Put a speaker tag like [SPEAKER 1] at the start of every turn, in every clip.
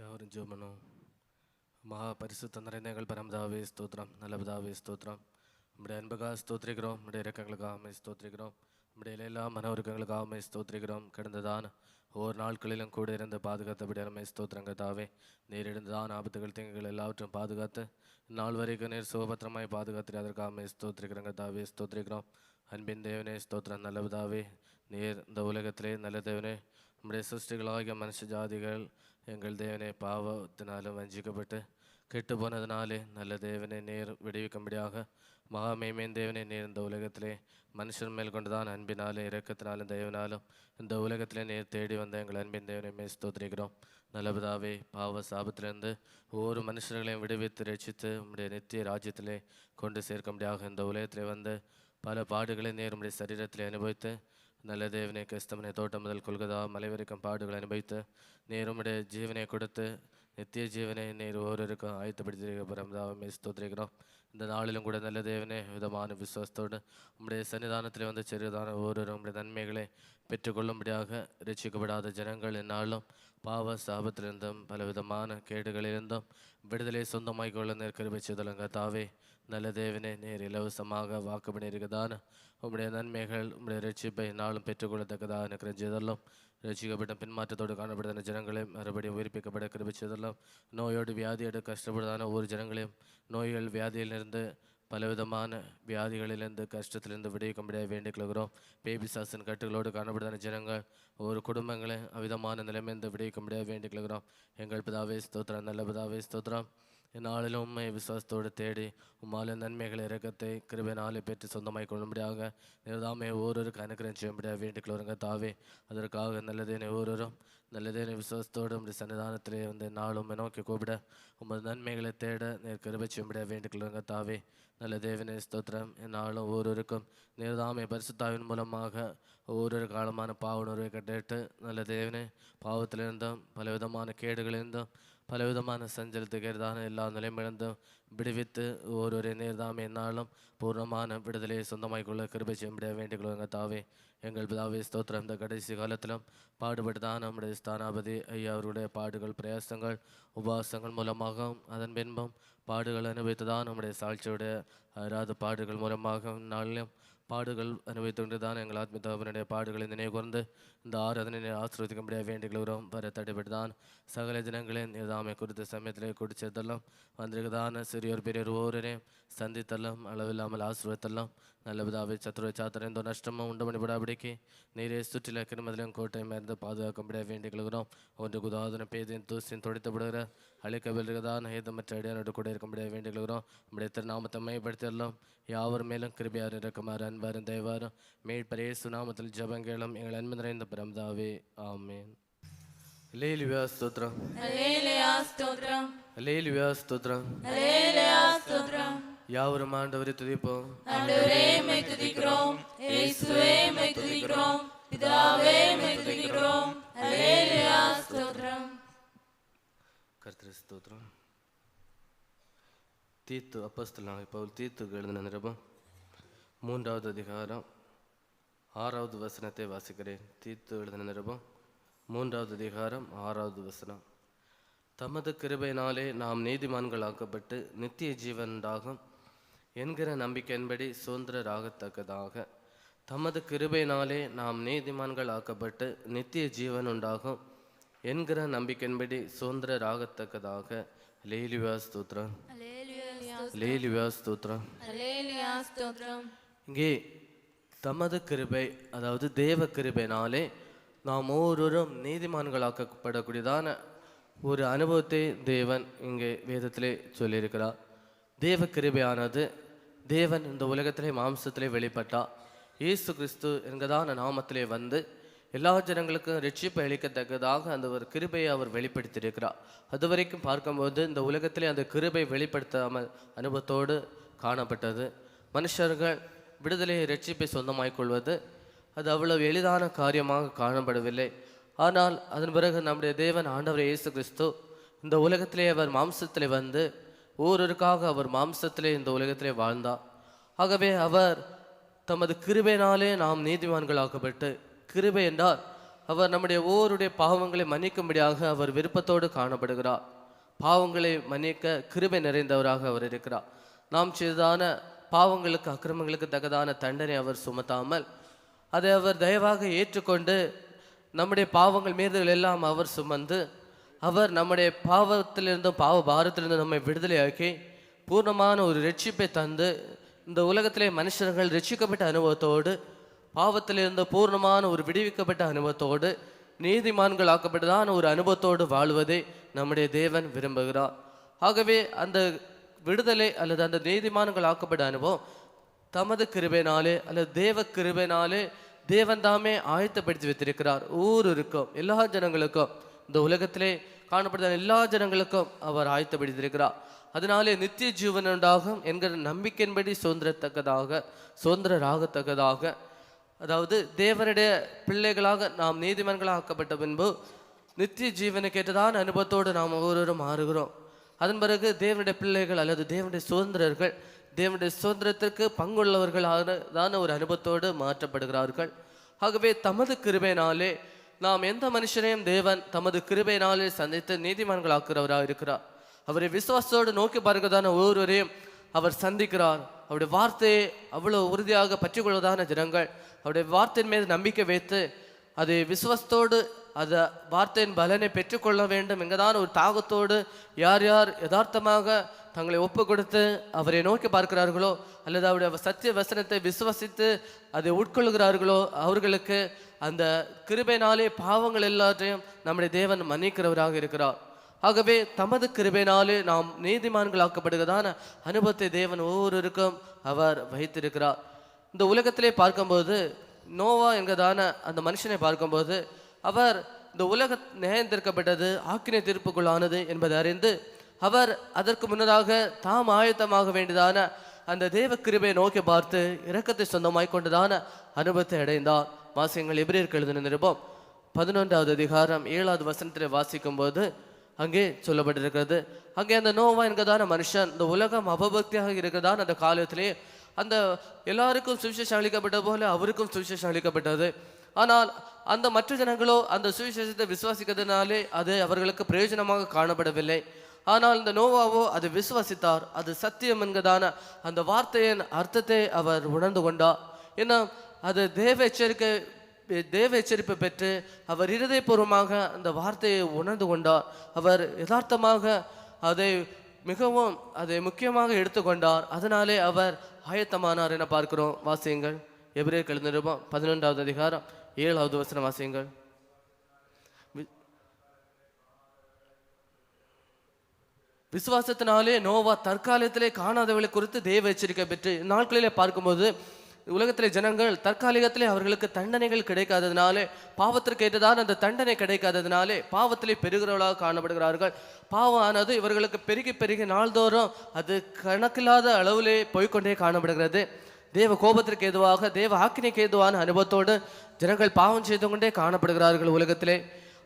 [SPEAKER 1] யாவரும் ஜெபணும் மகா பரிசுத்த நிறைந்த எங்கள் பரமதாவே ஸ்தோத்திரம் நல்ல பிதாவே ஸ்தோத்திரம் நம்முடைய அன்புக்காக ஸ்தோத்திரிக்கிறோம் நம்முடைய இறக்கங்களுக்காக அம்மை ஸ்தோத்திரிக்கிறோம் நம்முடைய எல்லா மனவருக்கங்களுக்காக அம்மை ஸ்தோத்திரிக்கிறோம் கடந்ததான ஒவ்வொரு நாட்களிலும் கூட இருந்து பாதுகாத்தபடி அம்மை ஸ்தோத்திரங்க தாவே நேரிடுந்ததான ஆபத்துகள் தீங்குகள் எல்லாவற்றையும் பாதுகாத்து நாள் வரைக்கும் நேர் சுகபத்திரமாய் பாதுகாத்து அதற்காக அம்மை ஸ்தோத்திரிக்கிறங்க தாவே ஸ்தோத்திரிக்கிறோம் அன்பின் தேவனே ஸ்தோத்திரம் நல்ல பிதாவே நேர் இந்த உலகத்திலே நல்ல தேவனே நம்முடைய சிருஷ்டிகளாகிய மனுஷ ஜாதிகள் எங்கள் தேவனே பாவத்தினாலும் வஞ்சிக்கப்பட்டு கெட்டுப்போனதினாலே நல்ல தேவனை நேர் விடுவிக்கும்படியாக மகாமேமேன் தேவனை நேர் இந்த உலகத்திலே மனுஷன் மேல் கொண்டுதான் அன்பினாலும் இரக்கத்தினாலும் தெய்வனாலும் இந்த உலகத்திலே நேர் தேடி வந்த எங்கள் அன்பின் தேவனை மே ஸ்தோத்திரிக்கிறோம் நல்லபதாவே பாவ சாபத்திலிருந்து ஒவ்வொரு மனுஷர்களையும் விடுவித்து ரட்சித்து உம்முடைய நித்திய ராஜ்யத்திலே கொண்டு சேர்க்கும்படியாக இந்த உலகத்திலே வந்து பல பாடுகளை நேர் உம்முடைய சரீரத்தில் அனுபவித்து நல்ல தேவனே கிறிஸ்தவனை தோட்டம் முதல் கொள்கதா மலை வரைக்கும் பாடுகளை அனுபவித்து நீர் உம்முடைய ஜீவனை கொடுத்து நித்திய ஜீவனை நீர் ஒவ்வொருவருக்கும் ஆயத்தப்படுத்தியிருக்க பரமதாவை ஸ்தோத்திரிக்கிறோம். இந்த நாளிலும் கூட நல்ல தேவனே விதமான விசுவாசத்தோடு உம்முடைய சன்னிதானத்தில் வந்து சிறியதான ஒவ்வொரு உம்முடைய நன்மைகளை பெற்றுக்கொள்ளும்படியாக ரசிக்கப்படாத ஜனங்கள் என்னாலும் பாவ சாபத்திலிருந்தும் பலவிதமான கேடுகளிலிருந்தும் விடுதலை சொந்தமாய் கொள்ள நெருக்கருவை செய்தலுங்க தாவே நல்ல தேவனே நேர் இலவசமாக வாக்கு பண்ணியிருக்கதான. உங்களுடைய நன்மைகள் உங்களுடைய ரட்சிப்பை நாளும் பெற்றுக்கொள்ளத்தக்கதாக இருக்கிற செய்தலும் ரட்சிக்கப்பட்ட பின்மாற்றத்தோடு காணப்படுதான ஜனங்களையும் மறுபடியும் உயிர்ப்பிக்கப்பட கிருபிச்சதெல்லாம் நோயோடு வியாதியோடு கஷ்டப்படுதான ஒவ்வொரு ஜனங்களையும் நோய்கள் வியாதியிலிருந்து பலவிதமான வியாதிகளிலிருந்து கஷ்டத்திலிருந்து விடுவிக்கும்படியாக வேண்டிக் கொள்கிறோம். பேபி சாசன் கட்டுகளோடு காணப்படுதான ஜனங்கள் ஒவ்வொரு குடும்பங்களை அவிதமான நிலைமைந்து விடுவிக்கும்படியாக வேண்டிக் கொள்கிறோம். எங்கள் பிதாவே ஸ்தோத்திரம். நல்ல பிதாவே ஸ்தோத்திரம். இந்நாளிலும் உண்மை விசுவாசத்தோடு தேடி உம்மால நன்மைகளை இறக்கத்தை கிருபைனாலே பெற்று சொந்தமாய் கொள்ளும்படியாக நிர்தாமே ஒவ்வொருவருக்கு அனுக்கிரம் செய்யும்படியாக வேண்டிக்கொள்ளுங்க தாவே. அதற்காக நல்லதேனை ஒவ்வொருவரும் நல்லதேனை விசுவாசத்தோடு உடைய சன்னிதானத்திலே வந்து நாளும் நோக்கி கூப்பிட உமது நன்மைகளை தேட நேர் கிருபை செய்யும்படியாக வேண்டிக்கொள்ளுங்க தாவே. நல்ல தேவனே ஸ்தோத்திரம். என்னாலும் ஒவ்வொருவருக்கும் நிர்தாமை பரிசுத்தாவின் மூலமாக ஒவ்வொரு காலமான பாவ உணர்வை கட்டிட்டு நல்ல தேவனே பாவத்திலிருந்தும் பலவிதமான கேடுகளிலிருந்தும் பலவிதமான சஞ்சலத்துக்கு எதிரான எல்லா நிலைமிழந்தும் விடுவித்து ஒவ்வொரு நேர்தாமே என்னாலும் பூர்ணமான விடுதலையை சொந்தமாய் கிருபை செம்பிட வேண்டிக் கொள்ளுங்க தாவே எங்கள் பிதாவே ஸ்தோத்திரம். இந்த கடைசி காலத்திலும் பாடுபட்டுதான் நம்முடைய ஸ்தானாபதி ஐயா அவருடைய பாடுகள் பிரயாசங்கள் உபவாசங்கள் மூலமாகவும் அதன் பின்பும் பாடுகள் அனுபவித்துதான் நம்முடைய சாட்சியுடைய அராத பாடுகள் மூலமாக நாளிலும் பாடுகள் அனுபவித்து தான் எங்கள் ஆத்ம பாடுகளை நினைவு கூர்ந்து இந்த ஆராதனை ஆசிர்வதிக்கும்படியாக வேண்டிக் கொள்கிறோம் வர தடைபட்டு தான் சகல தினங்களின் நிதாமை குறித்த சமயத்திலே குடிச்சதெல்லாம் வந்திருக்கதான. சிறியோர் பெரியோர் ஓரனே சந்தித்தெல்லாம் அளவில்லாமல் ஆசிர்வத்தெல்லாம் நல்லவிதாவை சத்துருவை சாத்திரம் எந்த நஷ்டமும் உண்டு பண்ணிவிடாபடிக்கு நீரே சுற்றில கிருமதிலும் கோட்டை மேர்ந்து பாதுகாக்கும்படியாக வேண்டிக் கொள்கிறோம் ஒன்று குதாதன பேதின் தூசின் துடைத்தப்படுகிற அழிக்கவில்கிறதான ஏதமற்ற அடியானோடு கூட இருக்கும்படியாக வேண்டிக் கொள்கிறோம் நம்முடைய திருநாமத்தை மையப்படுத்தியெல்லாம் யாவர் மேலும் கிருபியார் இருக்குமாறு அன்பாரும் தயவாரும் மேற்பரே சுநாமத்தில் ஜபங்களும். எங்கள் அன்பு நிறைந்த பிரம்தாவே ஆமேன் லேலிவியா ஸ்தோத்திரம்
[SPEAKER 2] ஹல்லேலூயா ஸ்தோத்திரம்
[SPEAKER 1] லேலிவியா ஸ்தோத்திரம்
[SPEAKER 2] ஹல்லேலூயா ஸ்தோத்திரம்
[SPEAKER 1] யாவரும் ஆண்டவரை துதிப்போம்
[SPEAKER 2] ஆண்டவரே மை துதிக்கிறோம் இயேசுவே மை துதிக்கிறோம் பிதாவே மை துதிக்கிறோம் ஹல்லேலூயா ஸ்தோத்திரம்
[SPEAKER 1] கர்த்தர் ஸ்தோத்திரம் தீத்து அப்பஸ்தலாக பவுல் தீத்துக்கு எழுதின நிருபம் மூன்றாவது அதிகாரம் ஆறாவது வசனத்தை வாசிக்கிறேன். தீத்து எழுதின நிருபம் மூன்றாவது அதிகாரம் ஆறாவது வசனம். தமது கிருபையினாலே நாம் நீதிமான்களாக்கப்பட்டு நித்திய ஜீவன் உண்டாகும் என்கிற நம்பிக்கையின்படி சுதந்திரராகத்தக்கதாக. தமது கிருபையினாலே நாம் நீதிமான்கள் ஆக்கப்பட்டு நித்திய ஜீவன் உண்டாகும் என்கிற நம்பிக்கையின்படி சுதந்திரராகத்தக்கதாக. லேலிவா ஸ்தோத்திரம். லேலிவா ஸ்தோத்திரம். இங்கே தமது கிருபை அதாவது தேவ கிருபைனாலே நாம் ஒவ்வொருவரும் நீதிமான்களாக்கப்படக்கூடியதான ஒரு அனுபவத்தை தேவன் இங்கே வேதத்திலே சொல்லியிருக்கிறார். தேவ கிருபையானது தேவன் இந்த உலகத்திலே மாம்சத்திலே வெளிப்பட்டா இயேசு கிறிஸ்து என்கிறதான நாமத்திலே வந்து எல்லா ஜனங்களுக்கும் ரட்சிப்பை அளிக்கத்தக்கதாக அந்த ஒரு கிருபையை அவர் வெளிப்படுத்தியிருக்கிறார். அது வரைக்கும் பார்க்கும்போது இந்த உலகத்திலே அந்த கிருபை வெளிப்படுத்தாமல் அனுபவத்தோடு காணப்பட்டது. மனுஷர்கள் விடுதலையை ரட்சிப்பை சொந்தமாய் கொள்வது அது அவ்வளவு எளிதான காரியமாக காணப்படவில்லை. ஆனால் அதன் பிறகு நம்முடைய தேவன் ஆண்டவர் இயேசு கிறிஸ்து இந்த உலகத்திலே அவர் மாம்சத்திலே வந்து ஒவ்வொருவருக்காக அவர் மாம்சத்திலே இந்த உலகத்திலே வாழ்ந்தார் ஆகவே அவர் தமது கிருபையினாலே நாம் நீதிமான்களாக்கப்பட்டு கிருபை என்றால் அவர் நம்முடைய ஓருடைய பாவங்களை மன்னிக்கும்படியாக அவர் விருப்பத்தோடு காணப்படுகிறார். பாவங்களை மன்னிக்க கிருபை நிறைந்தவராக அவர் இருக்கிறார். நாம் செய்தான பாவங்களுக்கு அக்கிரமங்களுக்கு தக்கதான தண்டனை அவர் சுமத்தாமல் அதை அவர் தயவாக ஏற்றுக்கொண்டு நம்முடைய பாவங்கள் மீதுகள் எல்லாம் அவர் சுமந்து அவர் நம்முடைய பாவத்திலிருந்தும் பாவ பாரத்திலிருந்து நம்மை விடுதலையாக்கி பூர்ணமான ஒரு ரட்சிப்பை தந்து இந்த உலகத்திலே மனுஷர்கள் ரட்சிக்கப்பட்ட அனுபவத்தோடு பாவத்திலிருந்து பூர்ணமான ஒரு விடுவிக்கப்பட்ட அனுபவத்தோடு நீதிமான்கள் ஆக்கப்பட்டதான ஒரு அனுபவத்தோடு வாழ்வதை நம்முடைய தேவன் விரும்புகிறார். ஆகவே அந்த விடுதலை அல்லது அந்த நீதிமான்கள் ஆக்கப்பட்ட அனுபவம் தமது கிருபைனாலே அல்லது தேவ கிருபைனாலே தேவன் தாமே ஆயத்தப்படுத்தி வைத்திருக்கிறார். ஊருக்கும் எல்லா ஜனங்களுக்கும் இந்த உலகத்திலே காணப்படுற எல்லா ஜனங்களுக்கும் அவர் ஆயத்தப்படுத்தியிருக்கிறார். அதனாலே நித்திய ஜீவன் உண்டாகும் என்கிற நம்பிக்கையின்படி சுதந்திரத்தக்கதாக சுதந்திரராகத்தக்கதாக அதாவது தேவனுடைய பிள்ளைகளாக நாம் நீதிமன்றங்களாக ஆக்கப்பட்ட பின்பு நித்திய ஜீவனுக்கேற்றதான அனுபவத்தோடு நாம் ஒவ்வொருவரும் மாறுகிறோம். அதன் பிறகு தேவனுடைய பிள்ளைகள் அல்லது தேவனுடைய சுதந்திரர்கள் தேவனுடைய சுதந்திரத்திற்கு பங்குள்ளவர்களான ஒரு அனுபவத்தோடு மாற்றப்படுகிறார்கள். ஆகவே தமது கிருபையினாலே நாம் எந்த மனுஷனையும் தேவன் தமது கிருபையினாலே சந்தித்து நீதிமான்களாக்குறவராக இருக்கிறார். அவரை விசுவாசத்தோடு நோக்கி பார்க்கதான ஒவ்வொருவரையும் அவர் சந்திக்கிறார். அவருடைய வார்த்தையை அவ்வளோ உறுதியாக பற்றிக்கொள்வதான ஜனங்கள் அவருடைய வார்த்தையின் மீது நம்பிக்கை வைத்து அதை விசுவாசத்தோடு அந்த வார்த்தையின் பலனை பெற்றுக்கொள்ள வேண்டும் எங்கதான் ஒரு தாகத்தோடு யார் யார் யதார்த்தமாக தங்களை ஒப்பு கொடுத்து அவரை நோக்கி பார்க்கிறார்களோ அல்லது அவருடைய சத்திய வசனத்தை விசுவசித்து அதை உட்கொள்கிறார்களோ அவர்களுக்கு அந்த கிருபைனாலே பாவங்கள் எல்லாத்தையும் நம்முடைய தேவன் மன்னிக்கிறவராக இருக்கிறார். ஆகவே தமது கிருபைனாலே நாம் நீதிமான்களாக்கப்படுகிறதான அனுபவத்தை தேவன் ஒவ்வொருவருக்கும் அவர் வைத்திருக்கிறார். இந்த உலகத்திலே பார்க்கும்போது நோவா என்கிறதான அந்த மனுஷனை பார்க்கும்போது அவர் இந்த உலக நியாயந்திருக்கப்பட்டது ஆக்கினை தீர்ப்புக்குள்ளானது என்பதை அறிந்து அவர் அதற்கு முன்னதாக தாம் ஆயத்தமாக வேண்டியதான அந்த தேவ கிருபையை நோக்கி பார்த்து இரக்கத்தை சொந்தமாய் கொண்டதான அனுபவத்தை அடைந்தார். வாசியங்கள் எபிரேற்கு எழுதின நிருபம் பதினொன்றாவது அதிகாரம் ஏழாவது வசனத்தில் வாசிக்கும் போது அங்கே சொல்லப்பட்டிருக்கிறது. அங்கே அந்த நோவா என்கிறதான மனுஷன் இந்த உலகம் அபபக்தியாக இருக்கிறதான அந்த காலத்திலே அந்த எல்லாருக்கும் சுவிசேஷம் அளிக்கப்பட்ட போல அவருக்கும் சுவிசேஷம் அளிக்கப்பட்டது. ஆனால் அந்த மற்ற ஜனங்களோ அந்த சுவிசேஷத்தை விசுவாசிக்கிறதுனாலே அது அவர்களுக்கு பிரயோஜனமாக காணப்படவில்லை. ஆனால் இந்த நோவாவோ அது விசுவாசித்தார். அது சத்தியம் என்கிறதான அந்த வார்த்தையின் அர்த்தத்தை அவர் உணர்ந்து கொண்டார். ஏன்னா அது தேவ எச்சரிக்கை தேவ எச்சரிப்பு பெற்று அவர் இருதயபூர்வமாக அந்த வார்த்தையை உணர்ந்து கொண்டார். அவர் யதார்த்தமாக அதை மிகவும் அதை முக்கியமாக எடுத்துக்கொண்டார் அதனாலே அவர் ஆயத்தமானார் என பார்க்கிறோம். வாசியங்கள். எபிரேயர் கழுந்த நிருபம் பதினொன்றாவது அதிகாரம். ஏழாவது வசனம் வாசியுங்கள். விசுவாசத்தினாலே நோவா தற்காலத்திலே காணாதவர்களை குறித்து தேவ எச்சரிக்கை பெற்று நாட்களிலே பார்க்கும்போது உலகத்திலே ஜனங்கள் தற்காலிகத்திலே அவர்களுக்கு தண்டனைகள் கிடைக்காததினாலே பாவத்திற்கு ஏற்றதான அந்த தண்டனை கிடைக்காததினாலே பாவத்திலே பெருகிறவர்களாக காணப்படுகிறார்கள். பாவம் ஆனது இவர்களுக்கு பெருகி பெருகி நாள்தோறும் அது கணக்கில்லாத அளவிலே போய்க்கொண்டே காணப்படுகிறது. தேவ கோபத்திற்கு ஏதுவாக தேவ ஆக்கினைக்கு ஏதுவான அனுபவத்தோடு ஜனங்கள் பாவம் செய்து கொண்டே காணப்படுகிறார்கள் உலகத்திலே.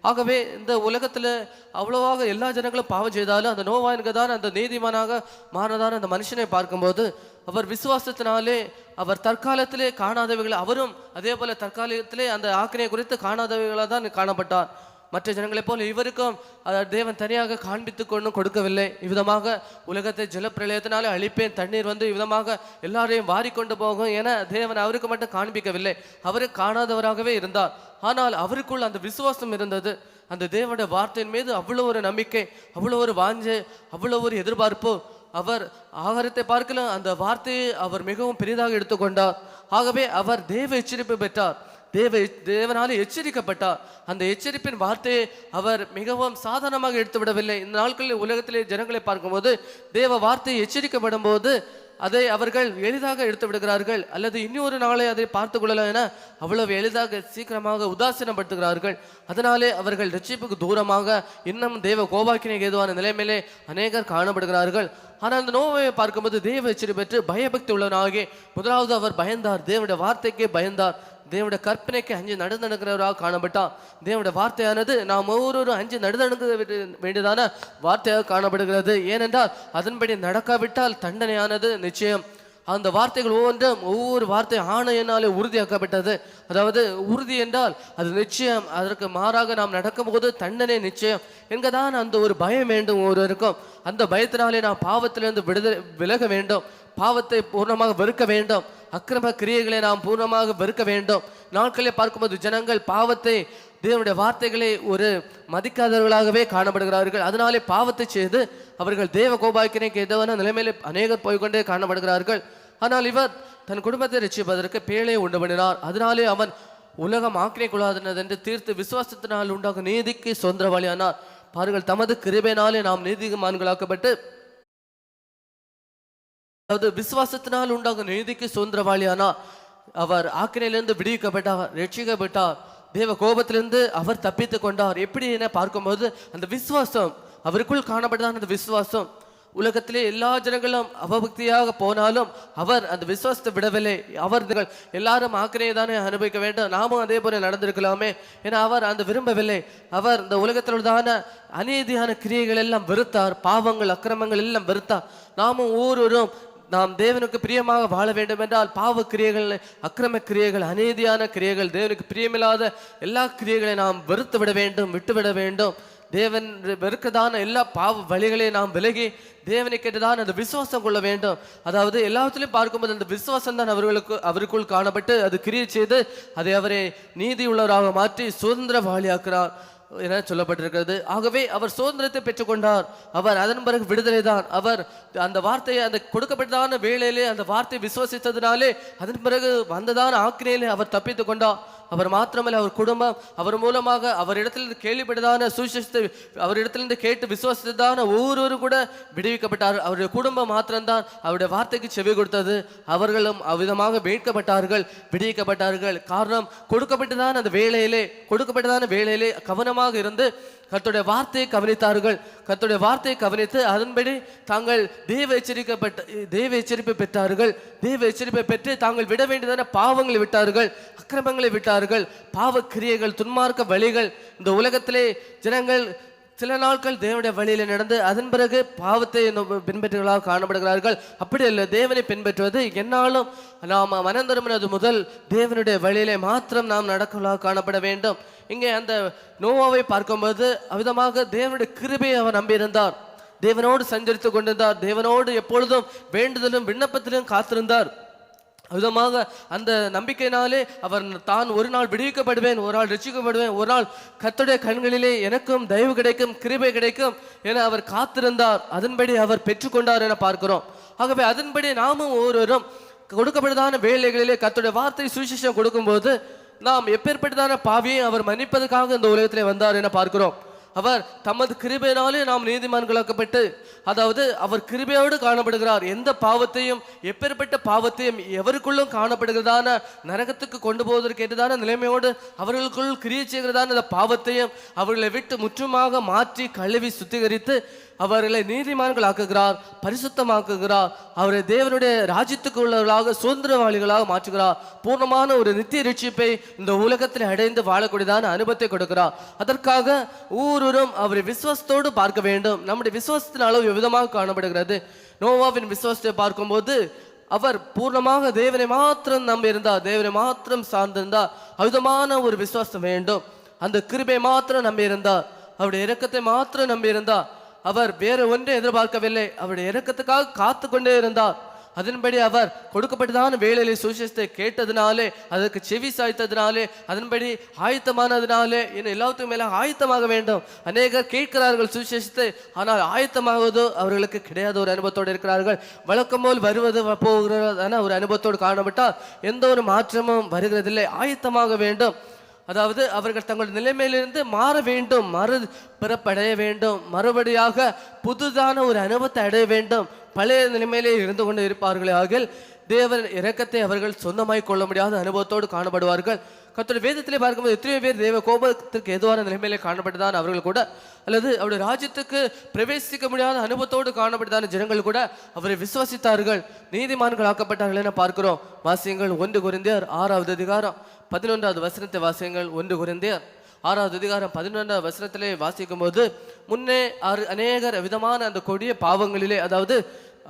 [SPEAKER 1] ஆகவே இந்த உலகத்தில் அவ்வளோவாக எல்லா ஜனங்களும் பாவம் செய்தாலும் அந்த நோவாயன்கதான் அந்த நீதிமானாக மாறினதான அந்த மனுஷனை பார்க்கும்போது அவர் விசுவாசத்தினாலே அவர் தற்காலத்திலே காணாதவைகள் அவரும் அதே போல் தற்காலத்திலே அந்த ஆக்கினை குறித்து காணாதவைகளாக தான் காணப்பட்டார். மற்ற ஜனங்களைப் போல் இவருக்கும் தேவன் தனியாக காண்பித்து கொண்டும் கொடுக்கவில்லை. இவ்விதமாக உலகத்தை ஜலப்பிரளயத்தினாலே அழிப்பேன் தண்ணீர் வந்து இவ்விதமாக எல்லாரையும் வாரிக்கொண்டு போகும் என தேவன் அவருக்கு மட்டும் காண்பிக்கவில்லை. அவரு காணாதவராகவே இருந்தார். ஆனால் அவருக்குள் அந்த விசுவாசம் இருந்தது. அந்த தேவனுடைய வார்த்தையின் மீது அவ்வளோ ஒரு நம்பிக்கை அவ்வளோ ஒரு வாஞ்சை அவ்வளோ ஒரு எதிர்பார்ப்பு. அவர் ஆகாரத்தை பார்க்கலாம் அந்த வார்த்தையை அவர் மிகவும் பெரிதாக எடுத்துக்கொண்டார் ஆகவே அவர் தேவ எச்சரிப்பு பெற்றார். தேவ தேவனாலே எச்சரிக்கப்பட்டார் அந்த எச்சரிப்பின் வார்த்தையை அவர் மிகவும் சாதாரணமாக எடுத்து விடவில்லை இந்த நாட்களில் உலகத்திலே ஜனங்களை பார்க்கும்போது தேவ வார்த்தை எச்சரிக்கப்படும் போது அதை அவர்கள் எளிதாக எடுத்து விடுகிறார்கள் அல்லது இன்னொரு நாளை அதை பார்த்து கொள்ளலாம் என அவ்வளவு எளிதாக சீக்கிரமாக உதாசீனப்படுத்துகிறார்கள். அதனாலே அவர்கள் ரட்சிப்புக்கு தூரமாக இன்னும் தேவ கோபாக்கினை ஏதுவான நிலைமையிலே அநேகர் காணப்படுகிறார்கள். ஆனால் அந்த நோவை பார்க்கும்போது தேவ எச்சரி பெற்று பயபக்தி உள்ளவனாகி முதலாவது அவர் பயந்தார். தேவனுடைய வார்த்தைக்கே பயந்தார். தேவோட கற்பனைக்கு அஞ்சு நடந்தணுகிறவராக காணப்பட்டான். தேவோட வார்த்தையானது நாம் ஒவ்வொருவரும் அஞ்சு நடந்தணுக வேண்டியதான வார்த்தையாக காணப்படுகிறது. ஏனென்றால் அதன்படி நடக்காவிட்டால் தண்டனையானது நிச்சயம். அந்த வார்த்தைகள் ஒவ்வொன்றும் ஒவ்வொரு வார்த்தை ஆணையினாலே உறுதியாக்கப்பட்டது. அதாவது உறுதி என்றால் அது நிச்சயம் அதற்கு மாறாக நாம் நடக்கும்போது தண்டனை நிச்சயம் என்கதான் அந்த ஒரு பயம் வேண்டும் ஒருவருக்கும். அந்த பயத்தினாலே நாம் பாவத்திலிருந்து விடுதலை விலக வேண்டும். பாவத்தை பூர்ணமாக வெறுக்க வேண்டும். அக்கிரம கிரியைகளை நாம் பூர்ணமாக வெறுக்க வேண்டும். நாட்களே பார்க்கும்போது ஜனங்கள் பாவத்தை தேவனுடைய வார்த்தைகளை ஒரு மதிக்காதவர்களாகவே காணப்படுகிறார்கள். அதனாலே பாவத்தை செய்து அவர்கள் தேவ கோபாக்கினைக்கு எதவான நிலைமையிலே அநேகர் போய்க்கொண்டே காணப்படுகிறார்கள். ஆனால் இவர் தன் குடும்பத்தை ரசிப்பதற்கு பேழை உண்டு பண்ணினார். அதனாலே அவன் உலகம் ஆக்கினை கொள்ளாதனது என்று தீர்த்து விசுவாசத்தினால் உண்டாகும் நீதிக்கு சொந்தரவாளியானார். பாருங்கள் தமது கிருபையினாலே நாம் நீதிமான்களாக்கப்பட்டு அதாவது விசுவாசத்தினால் உண்டாகும் நீதிக்கு சுதந்திரவாளியானா அவர் ஆக்கினையிலிருந்து விடுவிக்கப்பட்டார் ரட்சிக்கப்பட்டார். தேவ கோபத்திலிருந்து அவர் தப்பித்து கொண்டார். எப்படி என பார்க்கும்போது அந்த விசுவாசம் அவருக்குள் காணப்பட்டதான் அந்த விசுவாசம் உலகத்திலே எல்லா ஜனங்களும் அவபக்தியாக போனாலும் அவர் அந்த விசுவாசத்தை விடவில்லை. அவர் எல்லாரும் ஆக்கிரையை தானே அனுபவிக்க வேண்டும். நாமும் அதே போல நடந்திருக்கலாமே ஏன்னா அவர் அந்த விரும்பவில்லை. அவர் இந்த உலகத்தில் உள்ளதான அநீதியான கிரியைகள் எல்லாம் வெறுத்தார். பாவங்கள் அக்கிரமங்கள் எல்லாம் வெறுத்தார். நாமும் ஒவ்வொருவரும் நாம் தேவனுக்கு பிரியமாக வாழ வேண்டும் என்றால் பாவ கிரியைகள் அக்கிரம கிரியைகள் அநீதியான கிரியைகள் தேவனுக்கு பிரியமில்லாத எல்லா கிரியைகளை நாம் வெறுத்து விட வேண்டும் விட்டுவிட வேண்டும். தேவன் வெறுக்கதான எல்லா பாவ வழிகளையும் நாம் விலகி தேவனை கேட்டுதான் அந்த விசுவாசம் கொள்ள வேண்டும். அதாவது எல்லாத்திலையும் பார்க்கும்போது அந்த விசுவாசம் தான் அவர்களுக்கு அவருக்குள் காணப்பட்டு அது கிரியை செய்து அதை அவரை நீதி உள்ளவராக மாற்றி சுதந்திரவாளியாக்குறார் என சொல்லப்பட்டிருக்கிறது. ஆகவே அவர் சுதந்திரத்தை பெற்றுக்கொண்டார். அவர் அதன் பிறகு விடுதலை தான் அவர் அந்த வார்த்தையை அந்த கொடுக்கப்பட்டதான வேளையிலே அந்த வார்த்தையை விசுவசித்ததினாலே அதன் பிறகு வந்ததான ஆக்கினையிலே அவர் தப்பித்து கொண்டார் அவர் மாத்திரமல்ல அவர் குடும்பம் அவர் மூலமாக அவரிடத்திலிருந்து கேள்விப்பட்டதான சுவிசேஷத்தை அவரிடத்திலிருந்து கேட்டு விசுவாசித்ததான ஒவ்வொருவரும் கூட விடுவிக்கப்பட்டார். அவருடைய குடும்பம் மாத்திரம்தான் அவருடைய வார்த்தைக்கு செவி கொடுத்தது. அவர்களும் அவ்விதமாக மீட்கப்பட்டார்கள் விடுவிக்கப்பட்டார்கள். காரணம் கொடுக்கப்பட்டதான அந்த வேலையிலே கொடுக்கப்பட்டதான வேலையிலே கவனமாக இருந்து கத்துடைய வார்த்தையை கவனித்தார்கள். கத்துடைய வார்த்தையை கவனித்து அதன்படி தாங்கள் தேவ எச்சரிக்கப்பட்ட தேவ எச்சரிப்பை பெற்றார்கள். தேவ எச்சரிப்பை பெற்று தாங்கள் விட வேண்டியதான பாவங்களை விட்டார்கள் அக்கிரமங்களை விட்டார்கள். பாவ கிரியைகள் துன்மார்க்க வழிகள் இந்த உலகத்திலே ஜனங்கள் சில நாட்கள் தேவனுடைய வழியில் நடந்து அதன் பிறகு பாவத்தை பின்பற்றுகளாக காணப்படுகிறார்கள். அப்படி இல்லை தேவனை பின்பற்றுவது என்னாலும் நாம் மனந்திரும்பினது முதல் தேவனுடைய வழியிலே மாத்திரம் நாம் நடக்கலாக காணப்பட வேண்டும். இங்கே அந்த நோவாவை பார்க்கும்போது அவ்விதமாக தேவனுடைய கிருபையை அவர் நம்பியிருந்தார். தேவனோடு சஞ்சரித்து கொண்டிருந்தார். தேவனோடு எப்பொழுதும் வேண்டுதலும் விண்ணப்பத்திலும் காத்திருந்தார். விதமாக அந்த நம்பிக்கையினாலே அவர் தான் ஒரு நாள் விடுவிக்கப்படுவேன் ஒரு நாள் ரட்சிக்கப்படுவேன் ஒரு நாள் கத்துடைய கண்களிலே எனக்கும் தயவு கிடைக்கும் கிருபை கிடைக்கும் என அவர் காத்திருந்தார். அதன்படி அவர் பெற்றுக்கொண்டார் என பார்க்கிறோம். ஆகவே அதன்படி நாமும் ஒவ்வொருவரும் கொடுக்கப்பட்டதான வேலைகளிலே கத்துடைய வார்த்தை சுவிசேஷம் கொடுக்கும்போது நாம் எப்பேற்பட்டதான பாவியை அவர் மன்னிப்பதற்காக இந்த உலகத்திலே வந்தார் என பார்க்கிறோம். அவர் தமது கிருபையினாலே நாம் நீதிமான்களாக்கப்பட்டு அதாவது அவர் கிருபையோடு காணப்படுகிறார். எந்த பாவத்தையும் எப்பேற்பட்ட பாவத்தையும் எவருக்குள்ளும் காணப்படுகிறதான நரகத்துக்கு கொண்டு போவதற்கு ஏற்றதான நிலைமையோடு அவர்களுக்குள் கிரியை செய்கிறதான அந்த பாவத்தையும் அவர்களை விட்டு முற்றுமாக மாற்றி கழுவி சுத்திகரித்து அவர்களை நீதிமான்கள் ஆக்குகிறார் பரிசுத்தமாக்குகிறார் அவரை தேவனுடைய ராஜ்யத்துக்கு உள்ளவர்களாக சுதந்திரவாளிகளாக மாற்றுகிறார். பூர்ணமான ஒரு நித்திய ரட்சிப்பை இந்த உலகத்தில் அடைந்து வாழக்கூடியதான அனுபவத்தை கொடுக்கிறார். அதற்காக ஊரூரும் அவரை விசுவாசத்தோடு பார்க்க வேண்டும். நம்முடைய விசுவாசத்தின் அளவு விதமாக காணப்படுகிறது. நோவாவின் விசுவாசத்தை பார்க்கும்போது அவர் பூர்ணமாக தேவனை மாத்திரம் நம்பி இருந்தார் தேவனை மாத்திரம் சார்ந்திருந்தார். அவிதமான ஒரு விசுவாசம் வேண்டும். அந்த கிருபை மாத்திரம் நம்பி இருந்தார் அவருடைய இறக்கத்தை மாத்திரம் நம்பி இருந்தார் அவர் வேறு ஒன்றை எதிர்பார்க்கவில்லை. அவருடைய இறக்கத்துக்காக காத்து கொண்டே இருந்தார். அதன்படி அவர் கொடுக்கப்பட்டதான வேலையிலே சுவிசேஷத்தை கேட்டதினாலே அதற்கு செவி சாய்த்ததினாலே அதன்படி ஆயத்தமானதினாலே இன்னும் எல்லாத்துக்கும் மேலே ஆயத்தமாக வேண்டும். அநேகர் கேட்கிறார்கள் சுவிசேஷத்தை ஆனால் ஆயத்தமாகுவதோ அவர்களுக்கு கிடையாத ஒரு அனுபவத்தோடு இருக்கிறார்கள். வழக்கம் போல் வருவது போகிறதான ஒரு அனுபவத்தோடு காணப்பட்டால் எந்த ஒரு மாற்றமும் வருகிறதில்லை. ஆயத்தமாக வேண்டும். அதாவது அவர்கள் தங்கள் நிலைமையிலிருந்து மாற வேண்டும் மறு பிறப்படைய வேண்டும் மறுபடியாக புதுதான ஒரு அனுபவத்தை அடைய வேண்டும். பழைய நிலைமையிலே இருந்து கொண்டு இருப்பார்களே ஆகில் தேவர் இறக்கத்தை அவர்கள் சொந்தமாய் கொள்ள முடியாத அனுபவத்தோடு காணப்படுவார்கள். கத்தோட வேதத்திலே பார்க்கும்போது எத்தனையோ பேர் தேவ கோபத்திற்கு எதுவான நிலைமையிலே காணப்பட்டதான் அவர்கள் கூட அல்லது அவருடைய ராஜ்யத்துக்கு பிரவேசிக்க முடியாத அனுபவத்தோடு காணப்பட்டதான ஜனங்கள் கூட அவரை விசுவாசித்தார்கள். நீதிமான்கள் ஆக்கப்பட்டார்கள் என பார்க்கிறோம். வாசியங்கள் ஒன்று குறைந்தியார் ஆறாவது அதிகாரம் பதினொன்றாவது வசனத்தை வாசியங்கள் ஒன்று குறைந்தியார் ஆறாவது அதிகாரம் பதினொன்றாவது வசனத்திலே வாசிக்கும் போது முன்னே அரு- அநேகர் விதமான அந்த கொடிய பாவங்களிலே அதாவது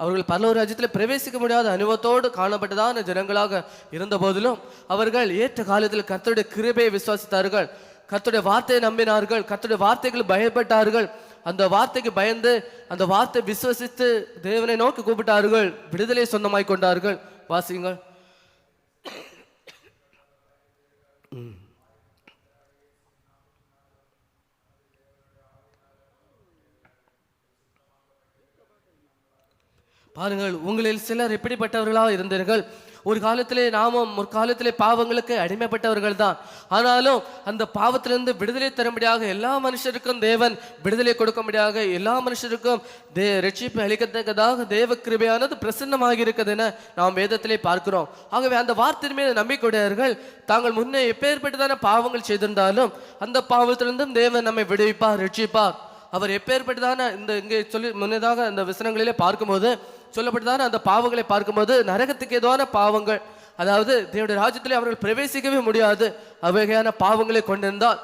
[SPEAKER 1] அவர்கள் பரலோக ராஜ்யத்தில் பிரவேசிக்க முடியாத அனுபவத்தோடு காணப்பட்டதான ஜனங்களாக இருந்த போதிலும் அவர்கள் ஏற்ற காலத்தில் கர்த்தருடைய கிருபையை விசுவாசித்தார்கள். கர்த்தருடைய வார்த்தையை நம்பினார்கள். கர்த்தருடைய வார்த்தைகள் பயப்பட்டார்கள். அந்த வார்த்தைக்கு பயந்து அந்த வார்த்தை விசுவசித்து தேவனை நோக்கி கூப்பிட்டார்கள். விடுதலை சொந்தமாய் கொண்டார்கள். வாசிங்கள் பாருங்கள் உங்களில் சிலர் எப்படிப்பட்டவர்களாக இருந்தீர்கள். ஒரு காலத்திலே நாமும் முற்காலத்திலே பாவங்களுக்கு அடிமைப்பட்டவர்கள் தான் ஆனாலும் அந்த பாவத்திலிருந்து விடுதலை தரும்படியாக எல்லா மனுஷருக்கும் தேவன் விடுதலை கொடுக்கும்படியாக எல்லா மனுஷருக்கும் தே ரட்சிப்பு அளிக்கத்தக்கதாக தேவ கிருபையானது பிரசன்னமாக இருக்குது என நாம் வேதத்திலே பார்க்கிறோம். ஆகவே அந்த வார்த்தையின் மீது நம்பிக்கையுடையவர்கள் தாங்கள் முன்னே எப்பேற்பட்டதான பாவங்கள் செய்திருந்தாலும் அந்த பாவத்திலிருந்தும் தேவன் நம்மை விடுவிப்பார் ரட்சிப்பார். அவர் எப்பேற்பட்டதான இந்த இங்கே சொல்லி முன்னதாக அந்த விசனங்களிலே பார்க்கும்போது சொல்லப்பட்டதான அந்த பாவங்களை பார்க்கும்போது நரகத்துக்கு ஏதுவான பாவங்கள் அதாவது தேவடைய ராஜ்யத்திலே அவர்கள் பிரவேசிக்கவே முடியாது அவ்வகையான பாவங்களை கொண்டிருந்தால்.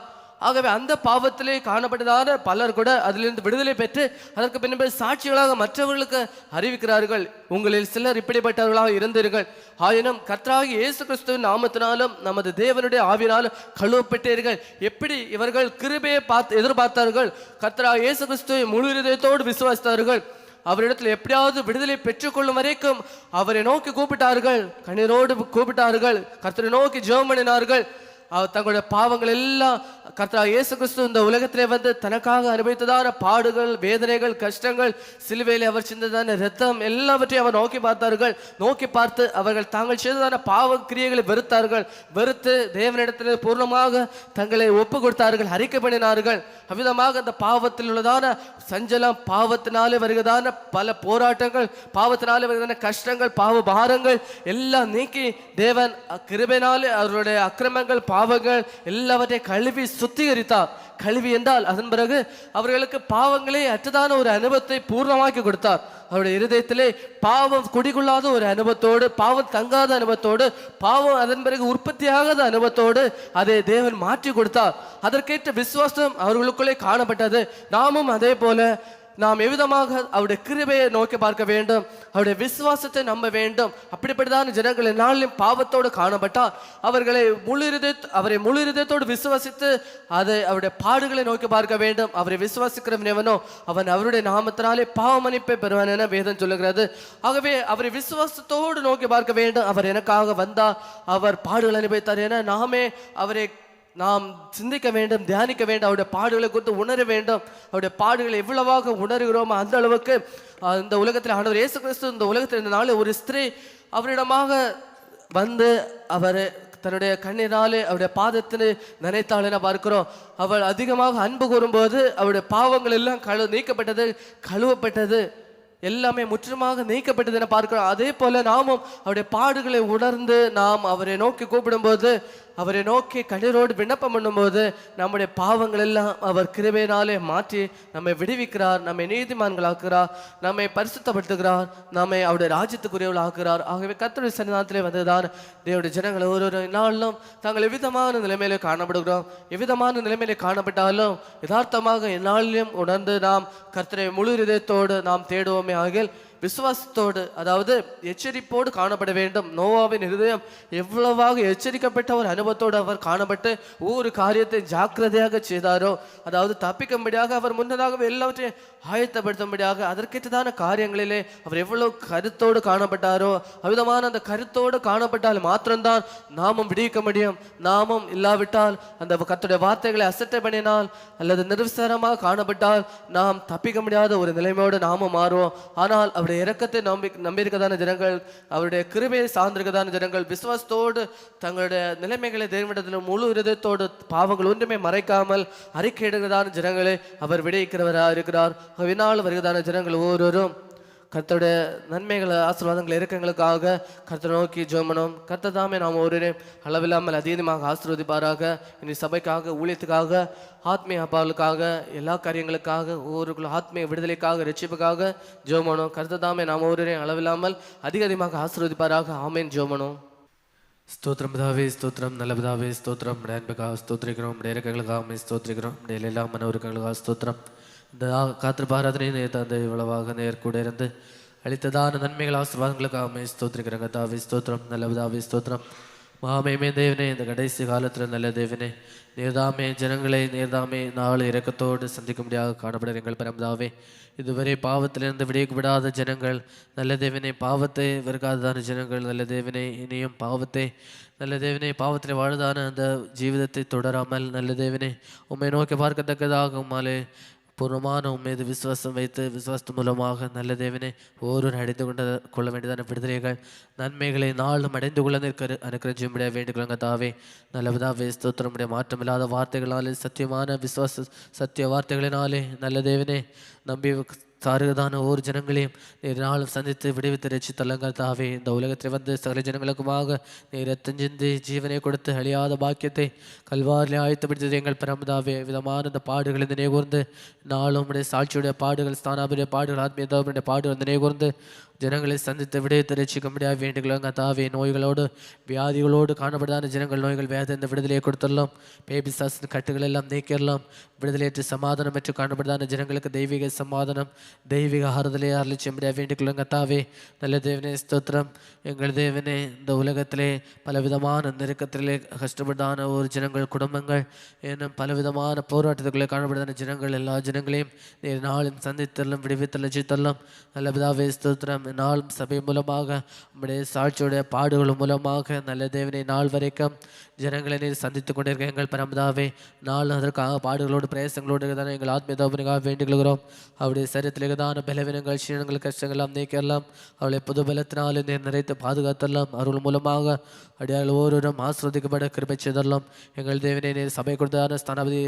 [SPEAKER 1] ஆகவே அந்த பாவத்திலே காணப்பட்டதான பலர் கூட அதிலிருந்து விடுதலை பெற்று அதற்கு பின்பு சாட்சிகளாக மற்றவர்களுக்கு அறிவிக்கிறார்கள். உங்களில் சிலர் இப்படிப்பட்டவர்களாக இருந்தீர்கள். ஆயினும் கர்த்தராகிய இயேசு கிறிஸ்துவின் நாமத்தினாலும் நமது தேவனுடைய ஆவினாலும் கழுவப்பட்டீர்கள். எப்படி இவர்கள் கிருபையை பார்த்து எதிர்பார்த்தார்கள்? கத்ரா இயேசு கிறிஸ்துவை முழு இதயத்தோடு விசுவாசித்தார்கள். அவரிடத்தில் எப்படியாவது விடுதலை பெற்றுக்கொள்ளும் வரைக்கும் அவரை நோக்கி கூப்பிட்டார்கள் கண்ணீரோடு கூப்பிட்டார்கள் கர்த்தரை நோக்கி ஜெபம் பண்ணினார்கள். அவர் தங்களுடைய பாவங்கள் எல்லாம் கர்த்தா இயேசு கிறிஸ்து இந்த உலகத்திலே வந்து தனக்காக அனுபவித்ததான பாடுகள் வேதனைகள் கஷ்டங்கள் சிலுவையில் அவர் சிந்ததான ரத்தம் எல்லாவற்றையும் அவர் நோக்கி பார்த்தார்கள். நோக்கி பார்த்து அவர்கள் தாங்கள் செய்ததான பாவ கிரியைகளை வெறுத்தார்கள். வெறுத்து தேவனிடத்தில் பூர்ணமாக தங்களை ஒப்பு கொடுத்தார்கள் அறிக்கை பண்ணினார்கள் அவ்விதமாக அந்த பாவத்தில் உள்ளதான சஞ்சலம் பாவத்தினாலே வருகிறதான பல போராட்டங்கள் பாவத்தினாலே வருகிறதான கஷ்டங்கள் பாவ பாரங்கள் எல்லாம் நீக்கி தேவன் கிருபைனாலே அவருடைய அக்கிரமங்கள் பாவங்கள் எல்லாவற்றையும் கழுவி சுத்திகரித்தார். கழுவி என்றால் அதன் பிறகு அவர்களுக்கு பாவங்களே அற்றதான ஒரு அனுபவத்தை பூர்ணமாக்கி கொடுத்தார். அவருடைய இருதயத்திலே பாவம் குடிகொள்ளாத ஒரு அனுபவத்தோடு பாவம் தங்காத அனுபவத்தோடு பாவம் அதன் பிறகு உற்பத்தியாகாத அனுபவத்தோடு அதை தேவன் மாற்றி கொடுத்தார். அதற்கேற்ற விசுவாசம் அவர்களுக்குள்ளே காணப்பட்டது. நாமும் அதே போல நாம் எவ்விதமாக அவருடைய கிருபையை நோக்கி பார்க்க வேண்டும் அவருடைய விசுவாசத்தை நம்ப வேண்டும் அப்படிப்பட்டதான ஜனங்கள் நாளிலும் பாவத்தோடு காணப்பட்டால் அவர்களை முழு இருதய அவரை முழு இருதயத்தோடு விசுவாசித்து அதை அவருடைய பாடுகளை நோக்கி பார்க்க வேண்டும். அவரை விசுவாசிக்கிறவன் எவனோ அவன் அவருடைய நாமத்தினாலே பாவ மன்னிப்பை பெறுவான் என வேதம் சொல்லுகிறது. ஆகவே அவரை விசுவாசத்தோடு நோக்கி பார்க்க வேண்டும். அவர் எனக்காக வந்தால் அவர் பாடுகள் அனுபவித்தார் என நாமே அவரை நாம் சிந்திக்க வேண்டும் தியானிக்க வேண்டும் அவருடைய பாடுகளை குறித்து உணர வேண்டும். அவருடைய பாடுகளை எவ்வளவாக உணர்கிறோமோ அந்த அளவுக்கு இந்த உலகத்தில் ஆண்டவர் இயேசு கிறிஸ்து இந்த உலகத்தில் இந்த நாள் ஒரு ஸ்திரீ அவரிடமாக வந்து அவர் தன்னுடைய கண்ணினாலே அவருடைய பாதத்தில் நினைத்தாள் என பார்க்கிறோம். அவள் அதிகமாக அன்பு கூறும்போது அவருடைய பாவங்கள் எல்லாம் கழு நீக்கப்பட்டது கழுவப்பட்டது. எல்லாமே முற்றிலுமாக நீக்கப்பட்டது என பார்க்கிறோம். அதே போல நாமும் அவருடைய பாடுகளை உணர்ந்து நாம் அவரை நோக்கி கூப்பிடும்போது அவரை நோக்கி கண்ணீரோடு விண்ணப்பம் பண்ணும்போது நம்முடைய பாவங்கள் எல்லாம் அவர் கிருபையினாலே மாற்றி நம்மை விடுவிக்கிறார் நம்மை நீதிமான்களாக்குறார் நம்மை பரிசுத்தப்படுத்துகிறார் நம்மை அவருடைய ராஜ்யத்துக்குரியவள் ஆக்குறார் ஆகவே கத்தருடைய சன்னிதானத்திலே வந்ததுதான் தேவடைய ஜனங்கள் ஒரு ஒரு நாளிலும் தாங்கள் எவ்விதமான நிலைமையிலே காணப்படுகிறோம் எவ்விதமான நிலைமையிலே காணப்பட்டாலும் யதார்த்தமாக எந்நாளிலும் உணர்ந்து நாம் கர்த்தரை முழு இதயத்தோடு நாம் தேடுவோமே ஆகில் விசுவாசத்தோடு அதாவது எச்சரிப்போடு காணப்பட வேண்டும். நோவாவின் இருதயம் எவ்வளவாக எச்சரிக்கப்பட்ட ஒரு அனுபவத்தோடு அவர் காணப்பட்டு ஒவ்வொரு காரியத்தை ஜாக்கிரதையாக செய்தாரோ அதாவது தப்பிக்கும்படியாக அவர் முன்னதாகவே எல்லாவற்றையும் ஆயத்தப்படுத்தும்படியாக அதற்கேற்றதான காரியங்களிலே அவர் எவ்வளவு கருத்தோடு காணப்பட்டாரோ அவ்விதமான அந்த கருத்தோடு காணப்பட்டால் மாத்திரம்தான் நாமும் விடுவிக்க முடியும். நாமும் இல்லாவிட்டால் அந்த கத்துடைய வார்த்தைகளை அசட்டை பண்ணினால் அல்லது நிருசாரமாக காணப்பட்டால் நாம் தப்பிக்க முடியாத ஒரு நிலைமையோடு நாமும் மாறுவோம். ஆனால் அவருடைய இறக்கத்தை நம்பி நம்பியிருக்கதான ஜனங்கள் அவருடைய கிருபையை சார்ந்திருக்கதான ஜனங்கள் விசுவாசத்தோடு தங்களுடைய நிலைமைகளை தேவனிடத்தில் முழு இருதயத்தோடு பாவங்கள் ஒன்றுமே மறைக்காமல் அறிக்கையிடுகிறதான ஜனங்களை அவர் விடுவிக்கிறவராக இருக்கிறார் வினால் வருகிறதான ஜனங்கள் ஒவ்வொருவரும். கர்த்தருடைய நன்மைகளை ஆசீர்வாதங்கள் இறக்கங்களுக்காக கர்த்தரை நோக்கி ஜோமனம் கர்த்தர் தாமே நாம் ஒருவரே அளவில்லாமல் அதீதமாக ஆசீர்வதிப்பாராக. இனி சபைக்காக ஊழியத்துக்காக ஆத்மீய அப்பாவுக்காக எல்லா காரியங்களுக்காக ஒவ்வொருக்குள்ள ஆத்மீய விடுதலைக்காக ரட்சிப்புக்காக ஜோமனோம் கர்த்தர் தாமே நாம் ஒருவரே அளவில்லாமல் அதிக அதிகமாக ஆசீர்வதிப்பாராக. ஆமேன். ஜோமனும் ஸ்தோத்திரம் பிதாவே ஸ்தோத்திரம் நல்ல பிதாவே ஸ்தோத்திரம். உடைய ஸ்தோத்திரிக்கிறோம். உடைய இறக்கங்களுக்காக ஸ்தோத்திரிக்கிறோம். உடைய எல்லா மனவருக்கங்களுக்காக ஸ்தோத்திரம். இந்த ஆ- தந்தை இவ்வளவாக நேர்கூட இருந்து அளித்ததான நன்மைகள் ஆசீர்வாதங்களுக்காக ஸ்தோத்திரிக்கிறங்க தாவி ஸ்தோத்திரம். நல்லதாவி ஸ்தோத்திரம். மகாமேமே தேவனே இந்த கடைசி காலத்தில் நல்ல தேவனே நேர்தாமே ஜனங்களை நேர்தாமே நாள் இறக்கத்தோடு சந்திக்க முடியாத காணப்படுற எங்கள் பரமதாவே இதுவரை பாவத்திலிருந்து விடுவிக்கப்படாத ஜனங்கள் நல்ல தேவனே பாவத்தை வெறுக்காததான ஜனங்கள் நல்ல தேவனே இனியும் பாவத்தை நல்ல தேவனே பாவத்தில் வாழுதான அந்த ஜீவிதத்தை தொடராமல் நல்ல தேவனே உண்மை நோக்கி பார்க்கத்தக்கதாகும் மாலே பூர்வமான உம்மீது விசுவாசம் வைத்து விசுவாசத்து மூலமாக நல்ல தேவனே ஒருவர் அடைந்து கொண்ட கொள்ள வேண்டியதான விடுதலைகள் நன்மைகளை நாளும் அடைந்து கொள்ள நிற்கிற அனுக்கிரஜம் விட வேண்டுகொள்ளுங்க தாவே நல்லதாவே ஸ்தோத்திரமுடைய மாற்றமில்லாத வார்த்தைகளாலே சத்தியமான விசுவாச சத்திய வார்த்தைகளினாலே நல்ல தேவனே சாருகதான ஒவ்வொரு ஜனங்களையும் நீர் நாளும் சந்தித்து விடுவித்து ரட்சி தள்ளுங்கள் தாவே இந்த உலகத்தில் வந்து சகல ஜனங்களுக்குமாக நீர் ரத்தம் சிந்தி ஜீவனை கொடுத்து அழியாத பாக்கியத்தை கல்வாரில் ஆயத்தப்படுத்தது எங்கள் பரமதாவே விதமான இந்த பாடுகள் இந்த கூர்ந்து நாளும் சாட்சியுடைய பாடுகள் ஸ்தானாபுரிய பாடுகள் ஆத்மீயதாவுடைய பாடுகள் இந்த கூர்ந்து ஜனங்களை சந்தித்து விடயத்தை ரட்சிக்க முடியாது வேண்டுகளுங்க தாவே நோய்களோடு வியாதிகளோடு காணப்படாத ஜனங்கள் நோய்கள் வேத இந்த விடுதலையை கொடுத்துடலாம். பேபி சாசன் கட்டுகள் எல்லாம் நீக்கிடலாம். விடுதலையற்று சமாதானம் பெற்று காணப்படாத ஜனங்களுக்கு தெய்வீக சமாதானம் தெய்வீக ஆறுதலை அருளிச்ச முடியாது வேண்டுகளுங்க தாவே நல்ல தேவனே ஸ்தோத்திரம். எங்கள் தேவனே இந்த உலகத்திலே பலவிதமான நெருக்கத்திலே கஷ்டப்பட்டான ஒரு ஜனங்கள் குடும்பங்கள் இன்னும் பலவிதமான போராட்டத்துக்குள்ளே காணப்படாத ஜனங்கள் எல்லா ஜனங்களையும் நாளும் சந்தித்தரலாம் விடுவித்தல் ஜித்தரலாம் நல்ல பிதாவே ஸ்தோத்திரம். நாளும் சபை மூலமாக நம்முடைய சாட்சியுடைய பாடுகள் மூலமாக நல்ல தேவனை நாள் வரைக்கும் ஜனங்களை நீர் சந்தித்து கொண்டிருக்க எங்கள் பரமதாவே நாள் அதற்காக பாடுகளோடு பிரயாசங்களோடு தான் எங்கள் ஆத்மீயதாபனுக்காக வேண்டிக் கொள்கிறோம். அவருடைய சரீரத்தில் தான் பலவீனங்கள் சீனங்கள் கஷ்டங்கள்லாம் நீக்கலாம் அவளை புது பலத்தினாலே நீர் நிறைத்து பாதுகாத்தரலாம். அவர்கள் மூலமாக அடியால் ஒவ்வொருவரும் ஆசிர்வதிக்கப்பட கிருபை செய்தரலாம். எங்கள் தேவனை நீர் சபை கொடுத்ததான ஸ்தானபதி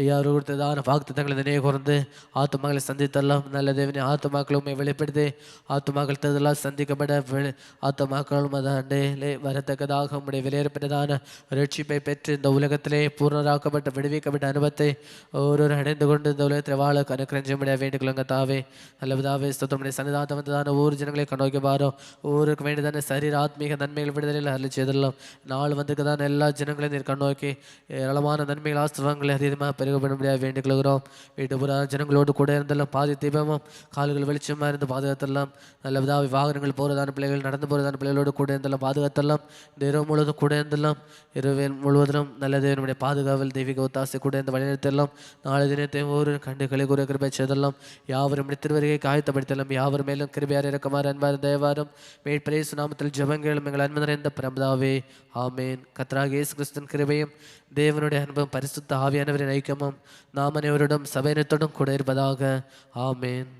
[SPEAKER 1] ஐயா அவர் கொடுத்ததான வாக்குத்தங்களை நினைவு கூர்ந்து ஆத்துமாக்களை சந்தித்தரலாம். நல்ல தேவனை ஆத்துமாக்களுமே வெளிப்படுத்தி ஆத்துமா ததெல்லாம் சந்திக்கப்பட வெளி- ஆத்துமாக்களும் அதாண்டே வரத்தக்கதாக உம்முடைய விலையேறப்பட்டதான ரட்சிப்பை பெற்று இந்த உலகத்திலே பூர்ணராக்கப்பட்ட விடுவிக்கப்பட்ட அனுபவத்தை ஒவ்வொரு அடைந்து கொண்டு இந்த உலகத்தில் வாழ கணக்கரஞ்சு முடிய வேண்டுகொள்ளுங்க தாவே. அல்லவதாவே சுத்தமுடைய சன்னிதானம் வந்ததான ஊர் ஜனங்களை கண்ணோக்கி பாரோ. ஊருக்கு வேண்டியதான சரீர ஆத்மீக நன்மைகள் விடுதலையில் அருள் செய்தெல்லாம் நாள் வந்திருக்கதான எல்லா ஜனங்களையும் நீர் கண்ணோக்கி ஏராளமான நன்மைகள் ஆசிரவங்களை அதிகமாக பெருகப்பட முடியாது வேண்டிக் வீட்டு புற ஜனங்களோடு கூட இருந்தெல்லாம் பாதி தீபமும் கால்கள் வெளிச்சமாக இருந்து பாதுகாத்தெல்லாம் நல்லதாக வாகனங்கள் போகிறதான பிள்ளைகள் நடந்து போகிறதான பிள்ளைகளோடு கூட இருந்தெல்லாம் பாதுகாத்தெல்லாம் இந்த இரவு முழுவதும் கூட இருந்தெல்லாம் இரவு முழுவதிலும் நல்ல தேவனுடைய பாதுகாவல் தெய்வீக ஒத்தாசை கூட இந்த வழிநடத்தெல்லாம் நாளை தினத்தை ஒரு கண்டு கலை கூற கிருபை செய்தெல்லாம் யாவரும் திருவருகை காயத்தப்படுத்தலாம் யாவர் மேலும் கிருபையார் இறக்குமாறு அன்பார் தேவாரம் மேற்பரேசு சுனாமத்தில் ஜபங்களும் எங்கள் அன்பு நிறைந்த பிரமதாவே ஆமேன். கத்ராக இயேசு கிறிஸ்தன் கிருபையும் தேவனுடைய அன்பும் பரிசுத்த ஆவியானவரின் ஐக்கியமும் நாம் அனைவருடன் சபையினத்துடன் கூட இருப்பதாக ஆமேன்.